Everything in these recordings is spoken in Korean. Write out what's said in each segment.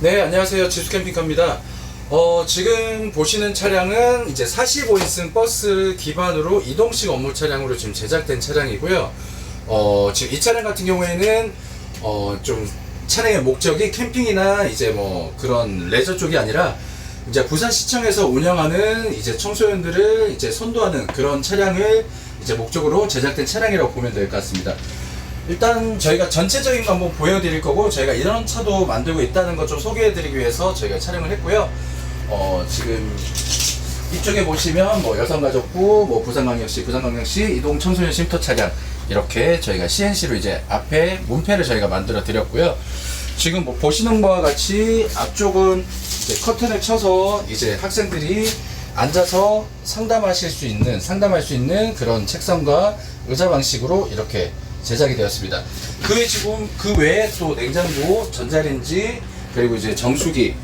네, 안녕하세요. 지수 캠핑카입니다. 어, 지금 보시는 차량은 이제 45인승 버스 기반으로 이동식 업무 차량으로 지금 제작된 차량이고요. 어, 지금 이 차량 같은 경우에는 어, 좀 차량의 목적이 캠핑이나 이제 뭐 그런 레저 쪽이 아니라 이제 부산시청에서 운영하는 이제 청소년들을 이제 선도하는 그런 차량을 이제 목적으로 제작된 차량이라고 보면 될 것 같습니다. 일단 저희가 전체적인 거 한번 보여드릴 거고 저희가 이런 차도 만들고 있다는 것 좀 소개해드리기 위해서 저희가 촬영을 했고요. 어, 지금 이쪽에 보시면 뭐 여성가족부, 뭐 부산광역시, 부산광역시 이동 청소년 쉼터 차량 이렇게 저희가 CNC로 이제 앞에 문패를 저희가 만들어 드렸고요. 지금 뭐 보시는 바와 같이 앞쪽은 이제 커튼을 쳐서 이제 학생들이 앉아서 상담하실 수 있는 상담할 수 있는 그런 책상과 의자 방식으로 이렇게 제작이 되었습니다. 그 외 지금 그 외에 또 냉장고, 전자레인지 그리고 이제 정수기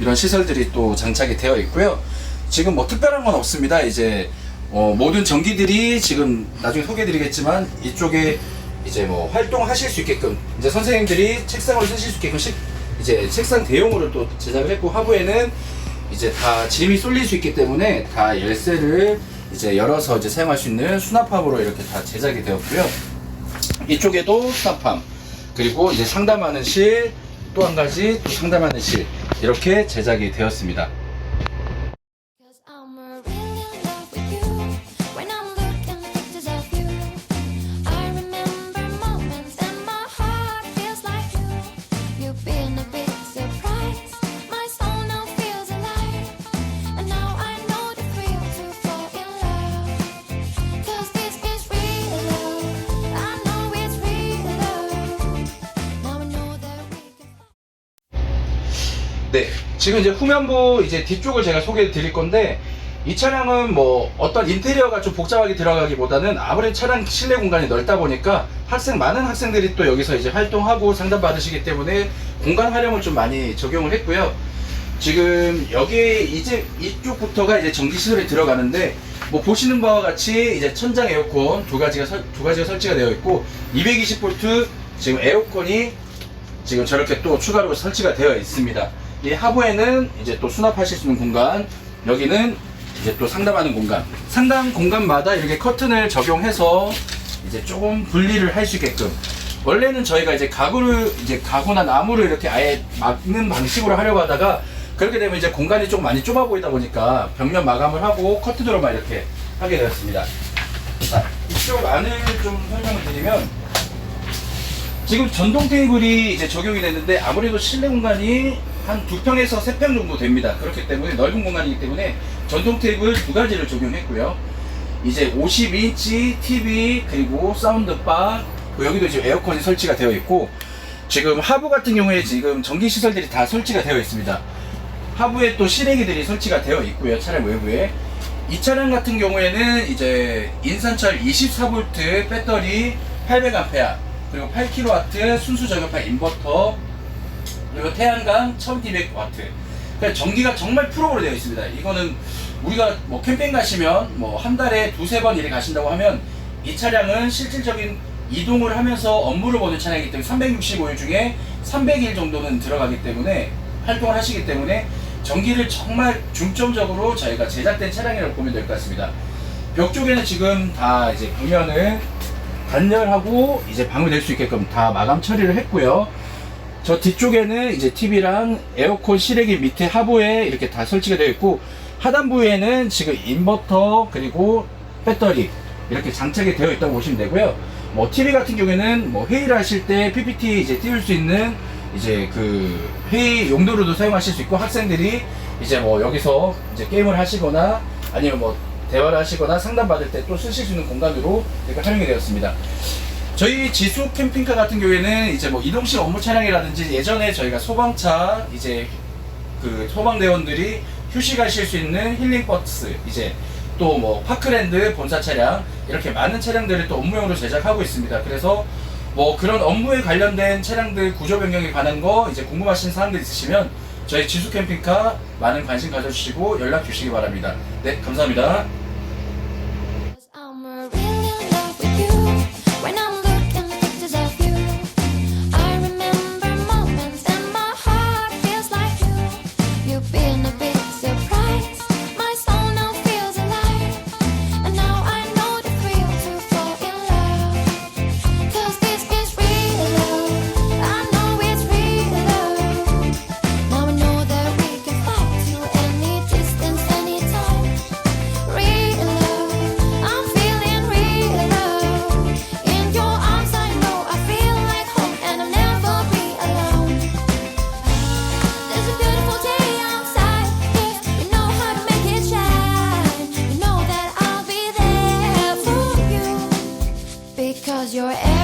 이런 시설들이 또 장착이 되어 있고요. 지금 뭐 특별한 건 없습니다. 이제 어, 모든 전기들이 지금 나중에 소개해드리겠지만 이쪽에 이제 뭐 활동하실 수 있게끔 이제 선생님들이 책상을 쓰실 수 있게끔 식- 이제 책상 대용으로 또 제작을 했고 하부에는 이제 다 짐이 쏠릴 수 있기 때문에 다 열쇠를 이제 열어서 이제 사용할 수 있는 수납함으로 이렇게 다 제작이 되었고요. 이쪽에도 수납함 그리고 이제 상담하는 실 또 한 가지 또 상담하는 실 이렇게 제작이 되었습니다. 네, 지금 이제 후면부 이제 뒤쪽을 제가 소개해 드릴 건데 이 차량은 뭐 어떤 인테리어가 좀 복잡하게 들어가기보다는 아무리 차량 실내 공간이 넓다 보니까 학생 많은 학생들이 또 여기서 이제 활동하고 상담 받으시기 때문에 공간 활용을 좀 많이 적용을 했고요. 지금 여기 이제 이쪽부터가 이제 전기 시설이 들어가는데 뭐 보시는 바와 같이 이제 천장 에어컨 두 가지가 설, 두 가지가 설치가 되어 있고 220V 지금 에어컨이 지금 저렇게 또 추가로 설치가 되어 있습니다. 이 하부에는 이제 또 수납하실 수 있는 공간, 여기는 이제 또 상담하는 공간. 상담 공간마다 이렇게 커튼을 적용해서 이제 조금 분리를 할 수 있게끔. 원래는 저희가 이제 가구를 이제 가구나 나무를 이렇게 아예 막는 방식으로 하려고 하다가 그렇게 되면 이제 공간이 좀 많이 좁아 보이다 보니까 벽면 마감을 하고 커튼으로만 이렇게 하게 되었습니다. 자, 이쪽 안을 좀 설명을 드리면 지금 전동 테이블이 이제 적용이 됐는데 아무래도 실내 공간이 한 두 평에서 세 평 정도 됩니다. 그렇기 때문에 넓은 공간이기 때문에 전동 테이블 두 가지를 적용했고요. 이제 52인치 TV 그리고 사운드바 그리고 여기도 지금 에어컨이 설치가 되어 있고 지금 하부 같은 경우에 지금 전기 시설들이 다 설치가 되어 있습니다. 하부에 또 실외기들이 설치가 되어 있고요. 차량 외부에 이 차량 같은 경우에는 이제 인산철 24V 배터리 800A 그리고 8kW 순수 저격파 인버터 그리고 태양광 1200W 그러니까 전기가 정말 프로로 되어 있습니다. 이거는 우리가 뭐 캠핑 가시면 뭐 한 달에 두세 번 이렇게 가신다고 하면 이 차량은 실질적인 이동을 하면서 업무를 보는 차량이기 때문에 365일 중에 300일 정도는 들어가기 때문에 활동을 하시기 때문에 전기를 정말 중점적으로 저희가 제작된 차량이라고 보면 될 것 같습니다. 벽 쪽에는 지금 다 이제 벽면을 단열하고 이제 방음될 수 있게끔 다 마감 처리를 했고요. 저 뒤쪽에는 이제 TV랑 에어컨 실외기 밑에 하부에 이렇게 다 설치가 되어 있고 하단부에는 지금 인버터 그리고 배터리 이렇게 장착이 되어 있다고 보시면 되고요. 뭐 TV 같은 경우에는 뭐 회의를 하실 때 PPT 이제 띄울 수 있는 이제 그 회의 용도로도 사용하실 수 있고 학생들이 이제 뭐 여기서 이제 게임을 하시거나 아니면 뭐 대화를 하시거나 상담 받을 때 또 쓰실 수 있는 공간으로 이렇게 활용이 되었습니다. 저희 지수 캠핑카 같은 경우에는 이제 뭐 이동식 업무 차량이라든지 예전에 저희가 소방차 이제 그 소방대원들이 휴식하실 수 있는 힐링버스 이제 또 뭐 파크랜드 본사 차량 이렇게 많은 차량들을 또 업무용으로 제작하고 있습니다. 그래서 뭐 그런 업무에 관련된 차량들 구조 변경에 관한 거 이제 궁금하신 사항들 있으시면 저희 지수 캠핑카 많은 관심 가져주시고 연락 주시기 바랍니다. 네, 감사합니다. Cause you're